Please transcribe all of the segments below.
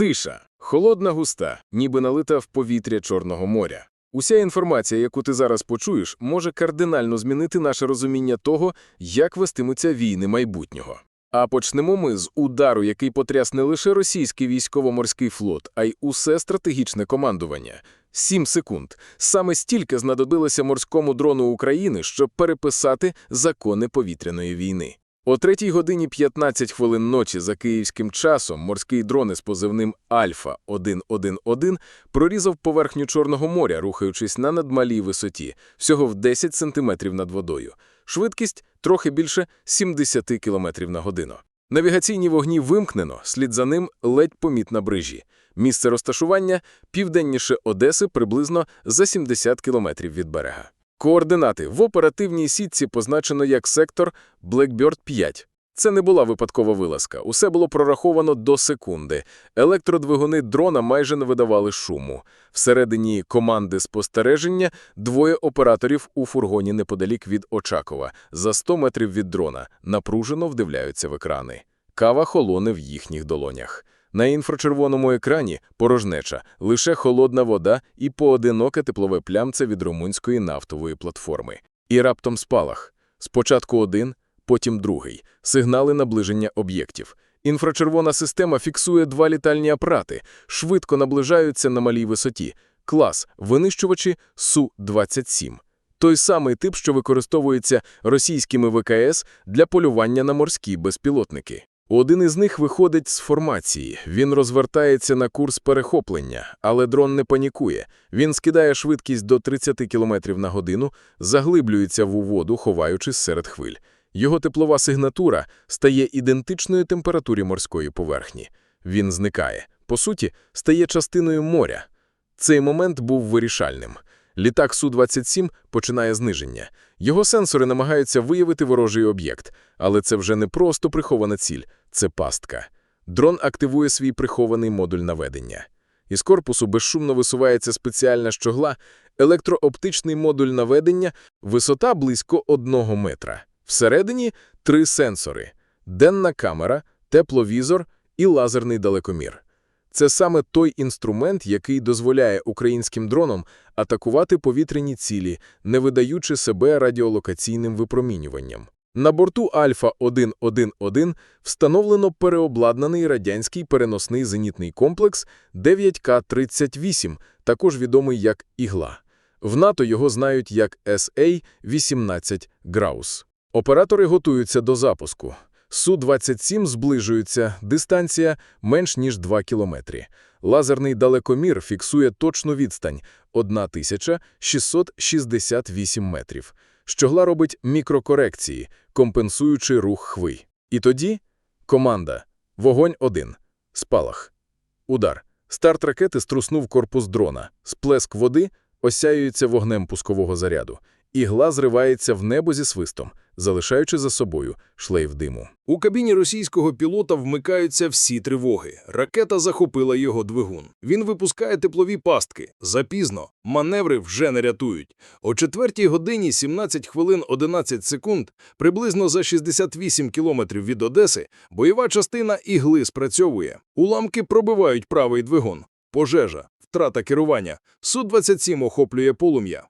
Тиша, холодна густа, ніби налита в повітря Чорного моря. Уся інформація, яку ти зараз почуєш, може кардинально змінити наше розуміння того, як вестимуться війни майбутнього. А почнемо ми з удару, який потряс не лише російський військово-морський флот, а й усе стратегічне командування. Сім секунд. Саме стільки знадобилося морському дрону України, щоб переписати закони повітряної війни. О 3 годині 15 хвилин ночі за київським часом морський дрон із позивним Альфа-111 прорізав поверхню Чорного моря, рухаючись на надмалій висоті, всього в 10 сантиметрів над водою. Швидкість трохи більше 70 км на годину. Навігаційні вогні вимкнено, слід за ним ледь помітна брижі. Місце розташування – південніше Одеси приблизно за 70 кілометрів від берега. Координати в оперативній сітці позначено як сектор Blackbird 5. Це не була випадкова вилазка, усе було прораховано до секунди. Електродвигуни дрона майже не видавали шуму. Всередині команди спостереження двоє операторів у фургоні неподалік від Очакова, за 100 метрів від дрона, напружено вдивляються в екрани. Кава холоне в їхніх долонях. На інфрачервоному екрані порожнеча, лише холодна вода і поодиноке теплове плямце від румунської нафтової платформи. І раптом спалах. Спочатку один, потім другий. Сигнали наближення об'єктів. Інфрачервона система фіксує два літальні апарати, швидко наближаються на малій висоті. Клас – винищувачі Су-27. Той самий тип, що використовується російськими ВКС для полювання на морські безпілотники. Один із них виходить з формації, він розвертається на курс перехоплення, але дрон не панікує. Він скидає швидкість до 30 км на годину, заглиблюється в воду, ховаючись серед хвиль. Його теплова сигнатура стає ідентичною температурі морської поверхні. Він зникає. По суті, стає частиною моря. Цей момент був вирішальним. Літак Су-27 починає зниження. Його сенсори намагаються виявити ворожий об'єкт, але це вже не просто прихована ціль, це пастка. Дрон активує свій прихований модуль наведення. Із корпусу безшумно висувається спеціальна щогла, електрооптичний модуль наведення, висота близько одного метра. Всередині три сенсори – денна камера, тепловізор і лазерний далекомір. Це саме той інструмент, який дозволяє українським дронам атакувати повітряні цілі, не видаючи себе радіолокаційним випромінюванням. На борту Альфа-111 встановлено переобладнаний радянський переносний зенітний комплекс 9К-38, також відомий як «Ігла». В НАТО його знають як SA-18 Граус. Оператори готуються до запуску. Су-27 зближується, дистанція менш ніж 2 кілометри. Лазерний далекомір фіксує точну відстань – 1668 метрів. Щогла робить мікрокорекції, компенсуючи рух хвиль. І тоді команда. Вогонь 1. Спалах. Удар. Старт ракети струснув корпус дрона. Сплеск води осяюється вогнем пускового заряду. Ігла зривається в небо зі свистом, залишаючи за собою шлейф диму. У кабіні російського пілота вмикаються всі тривоги. Ракета захопила його двигун. Він випускає теплові пастки. Запізно. Маневри вже не рятують. О 4 годині 17 хвилин 11 секунд, приблизно за 68 кілометрів від Одеси, бойова частина ігли спрацьовує. Уламки пробивають правий двигун. Пожежа. Втрата керування. Су-27 охоплює полум'я.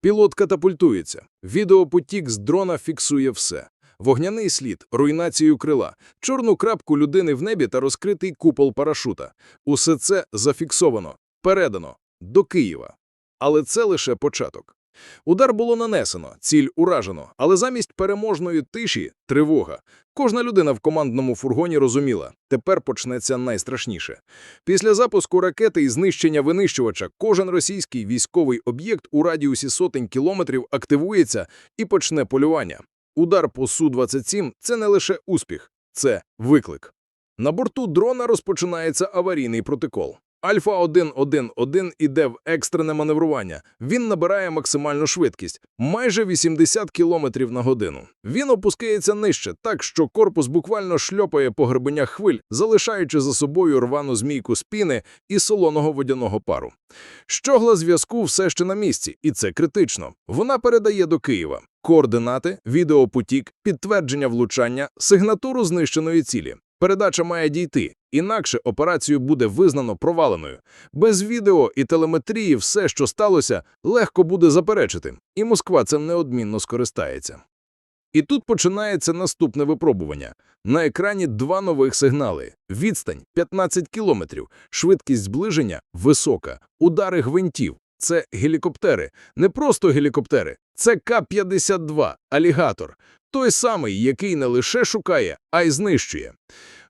Пілот катапультується. Відеопотік з дрона фіксує все. Вогняний слід, руйнацію крила, чорну крапку людини в небі та розкритий купол парашута. Усе це зафіксовано, передано до Києва. Але це лише початок. Удар було нанесено, ціль уражено, але замість переможної тиші – тривога. Кожна людина в командному фургоні розуміла – тепер почнеться найстрашніше. Після запуску ракети і знищення винищувача кожен російський військовий об'єкт у радіусі сотень кілометрів активується і почне полювання. Удар по Су-27 – це не лише успіх, це виклик. На борту дрона розпочинається аварійний протокол. Альфа-111 іде в екстрене маневрування. Він набирає максимальну швидкість – майже 80 км на годину. Він опускається нижче, так що корпус буквально шльопає по гребенях хвиль, залишаючи за собою рвану змійку спіни і солоного водяного пару. Щогла зв'язку все ще на місці, і це критично. Вона передає до Києва координати, відеопотік, підтвердження влучання, сигнатуру знищеної цілі. Передача має дійти, інакше операцію буде визнано проваленою. Без відео і телеметрії все, що сталося, легко буде заперечити, і Москва цим неодмінно скористається. І тут починається наступне випробування. На екрані два нових сигнали. Відстань 15 кілометрів, швидкість зближення висока, удари гвинтів. Це гелікоптери. Не просто гелікоптери, це К-52 «Алігатор». Той самий, який не лише шукає, а й знищує.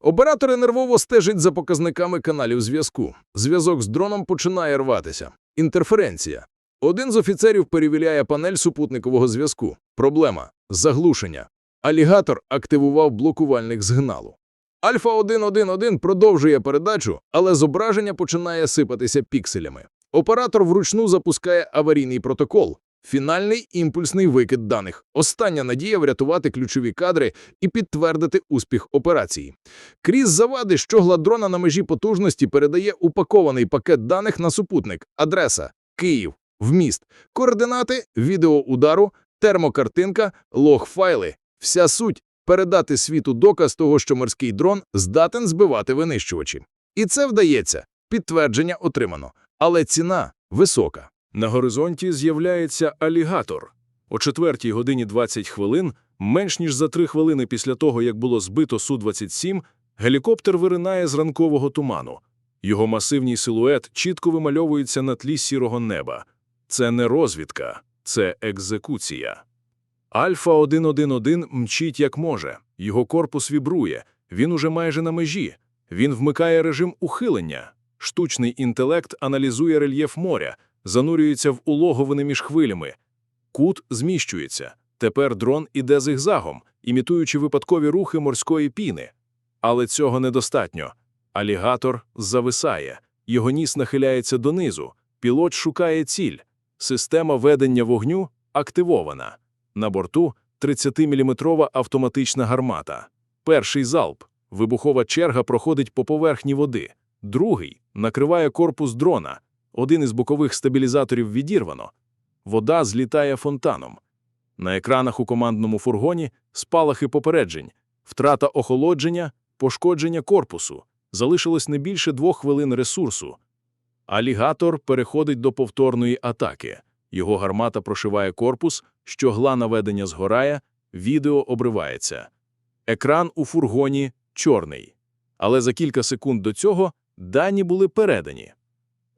Оператори нервово стежать за показниками каналів зв'язку. Зв'язок з дроном починає рватися. Інтерференція. Один з офіцерів перевіряє панель супутникового зв'язку. Проблема – заглушення. Алігатор активував блокувальник сигналу. Альфа-111 продовжує передачу, але зображення починає сипатися пікселями. Оператор вручну запускає аварійний протокол. Фінальний імпульсний викид даних. Остання надія врятувати ключові кадри і підтвердити успіх операції. Крізь завади, щогла дрона на межі потужності передає упакований пакет даних на супутник. Адреса – Київ, вміст, координати, відео удару, термокартинка, лог-файли. Вся суть – передати світу доказ того, що морський дрон здатен збивати винищувачі. І це вдається. Підтвердження отримано. Але ціна висока. На горизонті з'являється алігатор. О 4 годині 20 хвилин, менш ніж за 3 хвилини після того, як було збито Су-27, гелікоптер виринає з ранкового туману. Його масивний силует чітко вимальовується на тлі сірого неба. Це не розвідка, це екзекуція. Альфа-111 мчить як може. Його корпус вібрує. Він уже майже на межі. Він вмикає режим ухилення. Штучний інтелект аналізує рельєф моря, занурюється в улоговини між хвилями. Кут зміщується. Тепер дрон іде зигзагом, імітуючи випадкові рухи морської піни. Але цього недостатньо. Алігатор зависає, його ніс нахиляється донизу, пілот шукає ціль. Система ведення вогню активована. На борту 30-мм автоматична гармата. Перший залп. Вибухова черга проходить по поверхні води. Другий накриває корпус дрона. Один із бокових стабілізаторів відірвано. Вода злітає фонтаном. На екранах у командному фургоні спалахи попереджень, втрата охолодження, пошкодження корпусу. Залишилось не більше двох хвилин ресурсу. Алігатор переходить до повторної атаки. Його гармата прошиває корпус, щогла наведення згорає, відео обривається. Екран у фургоні чорний. Але за кілька секунд до цього дані були передані.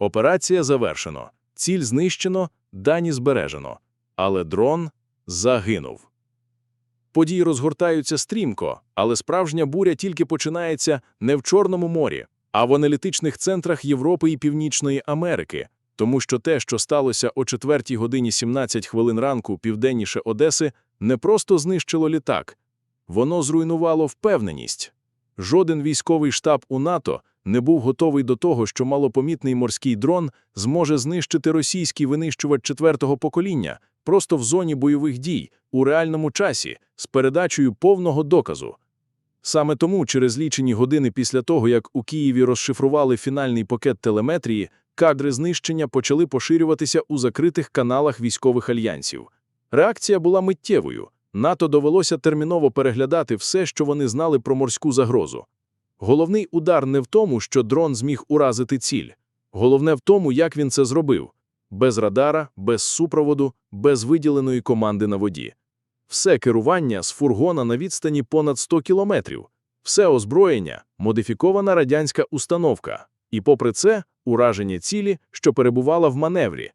Операція завершено, ціль знищено, дані збережено. Але дрон загинув. Події розгортаються стрімко, але справжня буря тільки починається не в Чорному морі, а в аналітичних центрах Європи і Північної Америки, тому що те, що сталося о 4 годині 17 хвилин ранку південніше Одеси, не просто знищило літак, воно зруйнувало впевненість. Жоден військовий штаб у НАТО не був готовий до того, що малопомітний морський дрон зможе знищити російський винищувач четвертого покоління просто в зоні бойових дій, у реальному часі, з передачею повного доказу. Саме тому, через лічені години після того, як у Києві розшифрували фінальний пакет телеметрії, кадри знищення почали поширюватися у закритих каналах військових альянсів. Реакція була миттєвою. НАТО довелося терміново переглядати все, що вони знали про морську загрозу. Головний удар не в тому, що дрон зміг уразити ціль. Головне в тому, як він це зробив. Без радара, без супроводу, без виділеної команди на воді. Все керування з фургона на відстані понад 100 кілометрів. Все озброєння – модифікована радянська установка. І попри це, ураження цілі, що перебувала в маневрі.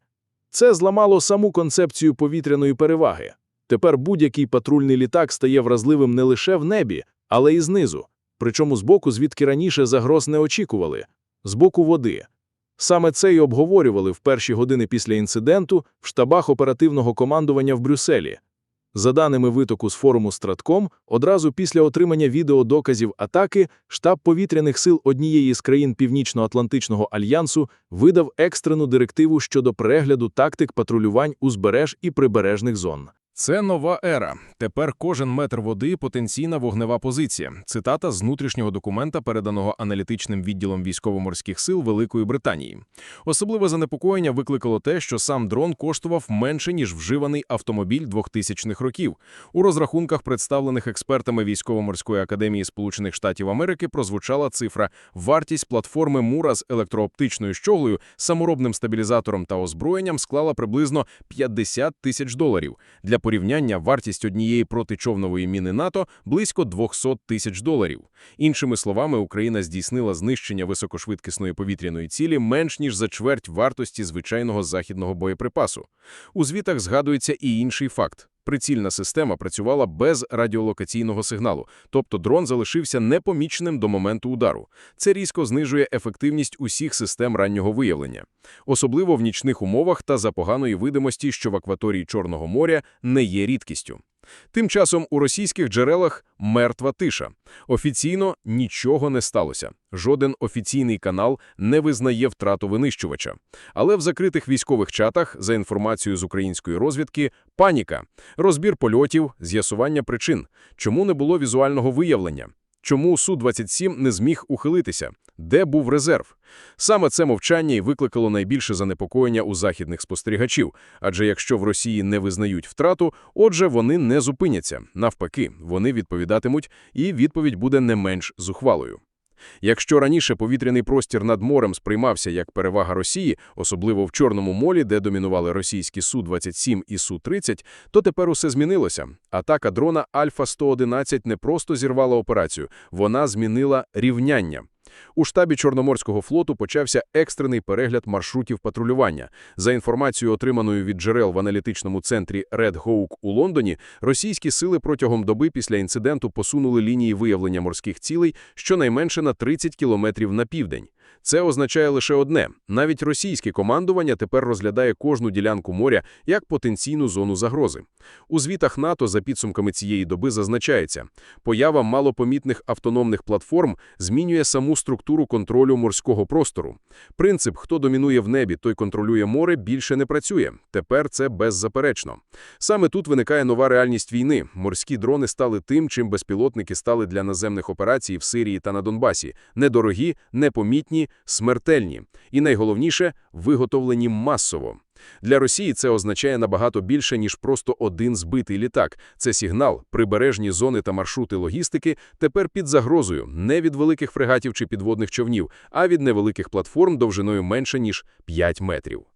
Це зламало саму концепцію повітряної переваги. Тепер будь-який патрульний літак стає вразливим не лише в небі, але й знизу. Причому збоку, звідки раніше загроз не очікували – з боку води. Саме це й обговорювали в перші години після інциденту в штабах оперативного командування в Брюсселі. За даними витоку з форуму Стратком, одразу після отримання відеодоказів атаки штаб повітряних сил однієї з країн Північно-Атлантичного альянсу видав екстрену директиву щодо перегляду тактик патрулювань узбереж і прибережних зон. Це нова ера. Тепер кожен метр води – потенційна вогнева позиція. Цитата з внутрішнього документа, переданого аналітичним відділом військово-морських сил Великої Британії. Особливе занепокоєння викликало те, що сам дрон коштував менше, ніж вживаний автомобіль 2000-х років. У розрахунках, представлених експертами Військово-морської академії Сполучених Штатів Америки, прозвучала цифра «Вартість платформи Мура з електрооптичною щоглою, саморобним стабілізатором та озброєнням склала приблизно 50 тисяч доларів. Для порівняння вартість однієї протичовнової міни НАТО – близько 200 тисяч доларів. Іншими словами, Україна здійснила знищення високошвидкісної повітряної цілі менш ніж за чверть вартості звичайного західного боєприпасу. У звітах згадується і інший факт. Прицільна система працювала без радіолокаційного сигналу, тобто дрон залишився непоміченим до моменту удару. Це різко знижує ефективність усіх систем раннього виявлення. Особливо в нічних умовах та за поганої видимості, що в акваторії Чорного моря не є рідкістю. Тим часом у російських джерелах мертва тиша. Офіційно нічого не сталося. Жоден офіційний канал не визнає втрату винищувача. Але в закритих військових чатах, за інформацією з української розвідки, паніка, розбір польотів, з'ясування причин, чому не було візуального виявлення, чому Су-27 не зміг ухилитися, де був резерв. Саме це мовчання і викликало найбільше занепокоєння у західних спостерігачів, адже якщо в Росії не визнають втрату, отже, вони не зупиняться. Навпаки, вони відповідатимуть, і відповідь буде не менш зухвалою. Якщо раніше повітряний простір над морем сприймався як перевага Росії, особливо в Чорному морі, де домінували російські Су-27 і Су-30, то тепер усе змінилося. Атака дрона Альфа-111 не просто зірвала операцію, вона змінила рівняння. У штабі Чорноморського флоту почався екстрений перегляд маршрутів патрулювання. За інформацією, отриманою від джерел в аналітичному центрі Red Hawk у Лондоні, російські сили протягом доби після інциденту посунули лінії виявлення морських цілей щонайменше на 30 кілометрів на південь. Це означає лише одне – навіть російське командування тепер розглядає кожну ділянку моря як потенційну зону загрози. У звітах НАТО за підсумками цієї доби зазначається, поява малопомітних автономних платформ змінює саму структуру контролю морського простору. Принцип «хто домінує в небі, той контролює море» більше не працює. Тепер це беззаперечно. Саме тут виникає нова реальність війни. Морські дрони стали тим, чим безпілотники стали для наземних операцій в Сирії та на Донбасі. Недорогі, непомітні, смертельні. І найголовніше – виготовлені масово. Для Росії це означає набагато більше, ніж просто один збитий літак. Це сигнал, прибережні зони та маршрути логістики тепер під загрозою не від великих фрегатів чи підводних човнів, а від невеликих платформ довжиною менше, ніж 5 метрів.